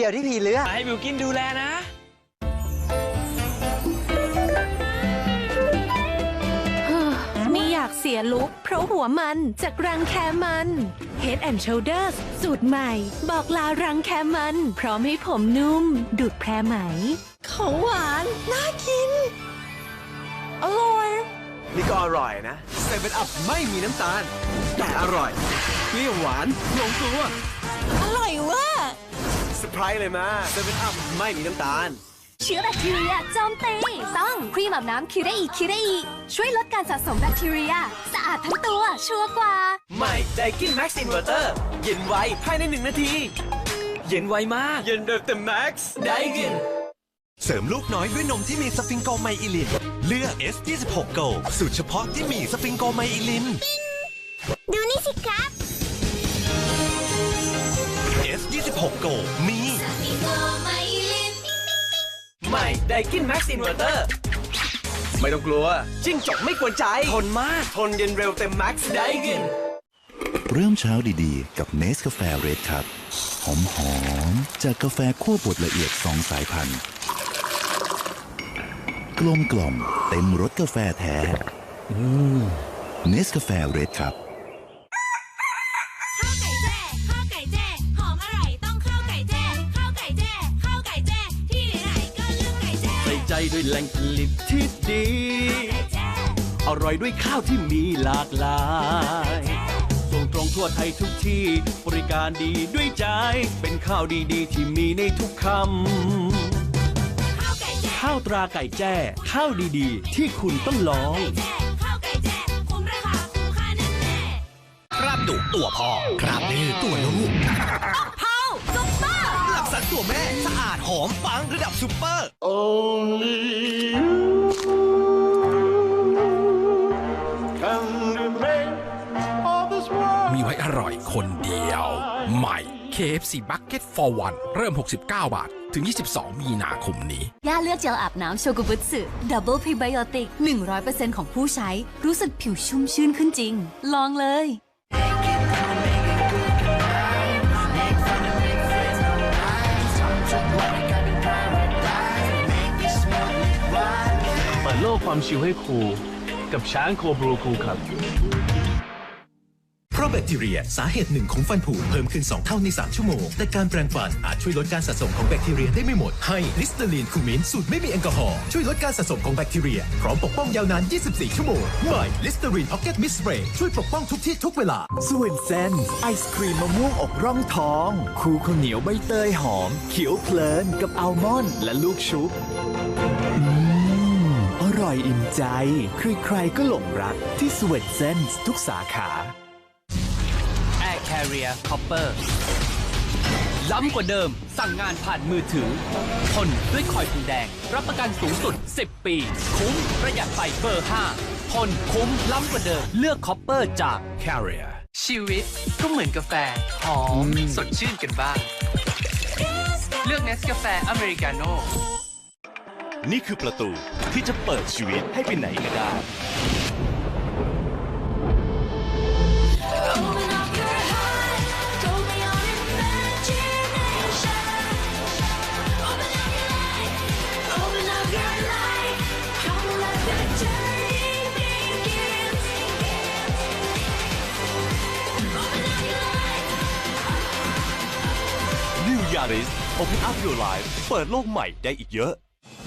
เดียวที่พี่เลือกให้บิวกินดูแลนะ ไม่อยากเสียลุกเพราะหัวมันจากรังแคมัน Head and Shoulders สูตรใหม่ บอกลารังแคมัน พร้อมให้ผมนุ่ม ดูดแพรไหม ของหวาน น่ากิน อร่อย นี่ก็อร่อยนะเซเว่นอัพไม่มีน้ำตาล แต่อร่อยเปรี้ยวหวานลงตัว อร่อยเว่า เซอร์ไพรส์เลยมาเซเว่นอัพไม่มีน้ำตาล เชื้อแบคทีเรียโจมตีต้องครีมอาบน้ำคิเรอีคิเรอีช่วยลดการสะสมแบคทีเรีย สะอาดทั้งตัวชัวร์กว่า ใหม่ไดกินแม็กซ์อินเวอร์เตอร์เย็นไวภายในหนึ่งนาที เย็นไวมากเย็นแบบเต็มแม็กซ์ไดกินเสริมลูกน้อยด้วยนมที่มีสฟิงโกไมอิลิน เลือก S26 Go สูตรเฉพาะที่มีสฟิงโกไมอิลิน ดูนี่สิคะ 6 โก มีใหม่ได้กินแม็กซ์อินเวอร์เตอร์ไม่ต้องกลัว จิ้งจกไม่กวนใจ ทนมาก ทนเย็นเร็วเต็มแม็กซ์ได้กิน เริ่มเช้าดีๆ กับเนสกาแฟเรดครับ หอมๆ จากกาแฟขั้วบดละเอียดสองสายพันธุ์ กลมกล่อมเต็มรสกาแฟแท้เนสกาแฟเรดครับ ด้วยแหล่งผลิตที่ดีไก่แจ้อร่อยด้วยข้าวที่มีหลากหลายส่งตรงทั่วไทยทุกที่บริการดีด้วยใจ เป็นข้าวดีๆ ที่มีในทุกคำ ข้าวไก่แจ้ข้าวตราไก่แจ้ ข้าวดีๆ ที่คุณต้องลองไก่แจ้ข้าวไก่แจ้คุ้มราคาคุ้มค่าแน่แน่ครับดุตัวพ่อครับดื้อตัวลูก แม่ สะอาดหอมปังระดับซูเปอร์มีไว้อร่อยคนเดียว ใหม่ KFC Bucket for One เริ่ม 69 บาท ถึง 22 มีนาคมนี้ ย่าเลือกเจลอาบน้ำโชกุบุตสึดับเบิลพรีไบโอติก 100%ของผู้ใช้ รู้สึกผิวชุ่มชื่นขึ้นจริง ลองเลย ความชิวให้ครู กับช้างโคบรูคูครับ เพราะแบคทีเรียสาเหตุหนึ่งของฟันผุเพิ่มขึ้น 2 เท่าใน 3 ชั่วโมง แต่การแปรงฟันอาจช่วยลดการสะสมของแบคทีเรียได้ไม่หมด ให้ลิสเตอรีนคูมินสูตรไม่มีแอลกอฮอล์ช่วยลดการสะสมของแบคทีเรีย พร้อมปกป้องยาวนาน 24 ชั่วโมงใหม่ลิสเตอรีนพ็อกเก็ตมิสเปรย์ช่วยปกป้องทุกที่ทุกเวลาส่วนเซนไอศครีมมะม่วงอกร่องทอง คู่ข้าวเหนียวใบเตยหอมเขียวเพลินกับอัลมอนด์และลูกชุบอืมอ ร่อยอิ่มใจ ใครๆก็หลงรักที่สวีทเซนทุกสาขา Air Carrier Copper ล้ำกว่าเดิม สั่งงานผ่านมือถือทนด้วยคอยทองแดง รับประกันสูงสุด 10 ปี คุ้มประหยัดไฟเบอร์5ทนคุ้มล้ำกว่าเดิม เลือกคอปเปอร์จาก Carrier ชีวิตก็เหมือนกาแฟ หอม สดชื่นกันบ้าง เลือกเนสกาแฟอเมริกาโน่ นี่คือประตูที่จะเปิดชีวิตให้ไปไหนก็ได้ New Yaris Open Up Your Life เปิดโลกใหม่ได้อีกเยอะ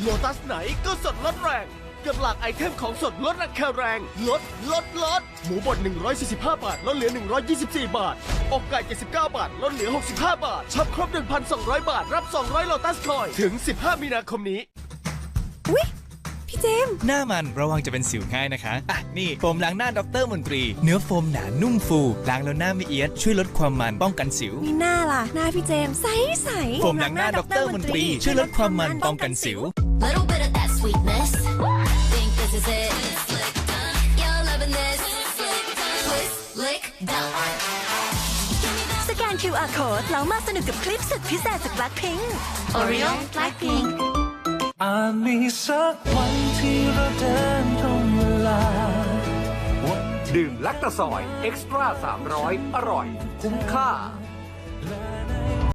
โลตัสไหนก็สดลดแรง กับหลากไอเทมของสดลดราคาแรง ลด ลด ลด หมูบด 145 บาท ลดเหลือ 124 บาท อกไก่ 79 บาท ลดเหลือ 65 บาทช็อปครบ 1,200 บาท รับ 200โลตัสคอย ถึง 15 มีนาคมนี้พี่ เจมส์หน้ามันระวังจะเป็นสิวง่ายนะคะ อะ นี่โฟมล้างหน้าดรมนตรี เนื้อโฟมหนานุ่มฟู ล้างแล้วหน้าไม่เอียด ช่วยลดความมันป้องกันสิว มีหน้าล่ะ หน้าพี่เจมส์ใสใสโฟมล้างหน้าดรมนตรี ช่วยลดความมันป้องกันสิว Little bit of that sweetness Think this is it You're loving this Twist, lick, done สแกน QR code แล้วมาสนุกกับคลิปสุดพิเศษจาก Blackpink Oreo Blackpink อาจมีสักวันที่เราเดินตรงเวลา ดื่มลักตะซอย เอ็กซ์ตร้า300 อร่อย คุ้มค่า